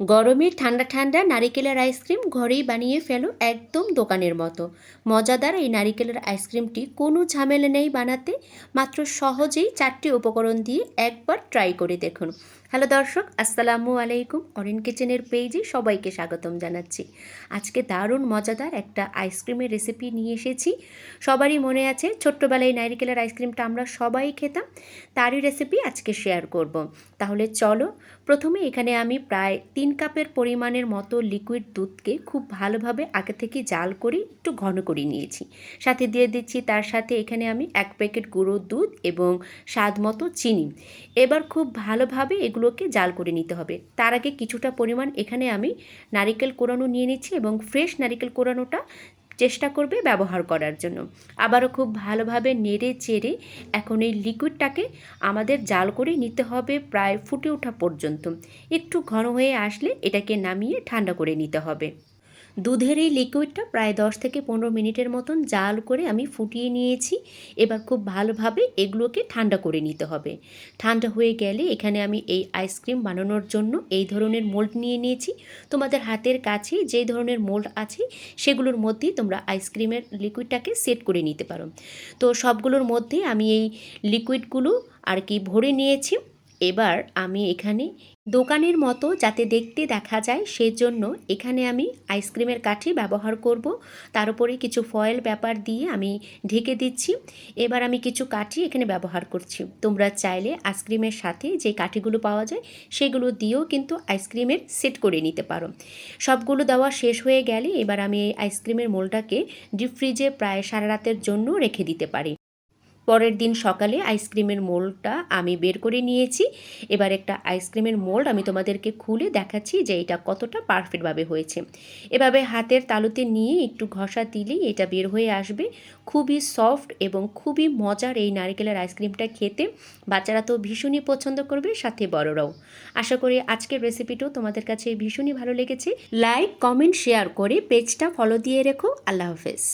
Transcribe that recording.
গরমে ঠান্ডা ঠান্ডা নারিকেলের আইসক্রিম ঘরেই বানিয়ে ফেলো একদম দোকানের মতো। মজাদার এই নারিকেলের আইসক্রিমটি কোনো ঝামেলা নেই বানাতে, মাত্র সহজেই চারটি উপকরণ দিয়ে একবার ট্রাই করে দেখুন। হ্যালো দর্শক, আসসালামু আলাইকুম। অরেন কিচেনের পেজে সবাইকে স্বাগতম জানাচ্ছি। আজকে দারুণ মজাদার একটা আইসক্রিমের রেসিপি নিয়ে এসেছি। সবারই মনে আছে, ছোট্টবেলায় নারিকেলের আইসক্রিমটা আমরা সবাই খেতাম, তারই রেসিপি আজকে শেয়ার করব। তাহলে চলো, প্রথমে এখানে আমি প্রায় তিন কাপের পরিমাণের মতো লিকুইড দুধকে খুব ভালোভাবে আগে থেকে জাল করে একটু ঘন করে নিয়েছি। সাথে দিয়ে দিচ্ছি, তার সাথে এখানে আমি এক প্যাকেট গুঁড়ো দুধ এবং স্বাদ মতো চিনি। এবার খুব ভালোভাবে এগুলোকে জাল করে নিতে হবে। তার আগে কিছুটা পরিমাণ এখানে আমি নারিকেল কোরানো নিয়ে নিচ্ছি এবং ফ্রেশ নারিকেল কোরানোটা চেষ্টা করবে ব্যবহার করার জন্য। আবারও খুব ভালোভাবে নেড়ে চেড়ে এখন এই লিকুইডটাকে আমাদের জাল করে নিতে হবে প্রায় ফুটে ওঠা পর্যন্ত। একটু ঘন হয়ে আসলে এটাকে নামিয়ে ঠান্ডা করে নিতে হবে। দুধের এই লিকুইডটা প্রায় দশ থেকে পনেরো মিনিটের মতন জাল করে আমি ফুটিয়ে নিয়েছি। এবার খুব ভালোভাবে এগুলোকে ঠান্ডা করে নিতে হবে। ঠান্ডা হয়ে গেলে এখানে আমি এই আইসক্রিম বানানোর জন্য এই ধরনের মোল্ড নিয়ে নিয়েছি। তোমাদের হাতের কাছে যে ধরনের মোল্ড আছে, সেগুলোর মধ্যেই তোমরা আইসক্রিমের লিকুইডটাকে সেট করে নিতে পারো। তো সবগুলোর মধ্যে আমি এই লিকুইডগুলো আর কি ভরে নিয়েছি। এবার আমি এখানে দোকানের মতো যাতে দেখতে দেখা যায় সেজন্য এখানে আমি আইসক্রিমের কাঠি ব্যবহার করব। তার উপরে কিছু ফয়েল ব্যাপার দিয়ে আমি ঢেকে দিচ্ছি। এবার আমি কিছু কাঠি এখানে ব্যবহার করছি। তোমরা চাইলে আইসক্রিমের সাথে যে কাঠিগুলো পাওয়া যায় সেগুলো দিয়েও কিন্তু আইসক্রিমের সেট করে নিতে পারো। সবগুলো দেওয়া শেষ হয়ে গেলে এবার আমি এই আইসক্রিমের মোলটাকে ডিপ ফ্রিজে প্রায় সারা রাতের জন্য রেখে দিতে পারি। পরের দিন সকালে আইসক্রিমের মোল্ডটা আমি বের করে নিয়েছি। এবার একটা আইসক্রিমের মোল্ড আমি তোমাদেরকে খুলে দেখাচ্ছি যে এটা কতটা পারফেক্টভাবে হয়েছে। এভাবে হাতের তালুতে নিয়ে একটু ঘষা দিলেই এটা বের হয়ে আসবে। খুবই সফট এবং খুবই মজার এই নারকেলের আইসক্রিমটা খেতে। বাচ্চারা তো ভীষণই পছন্দ করবে, সাথে বড়রাও। আশা করি আজকের রেসিপিটাও তোমাদের কাছে ভীষণই ভালো লেগেছে। লাইক, কমেন্ট, শেয়ার করে পেজটা ফলো দিয়ে রেখো। আল্লাহ হাফেজ।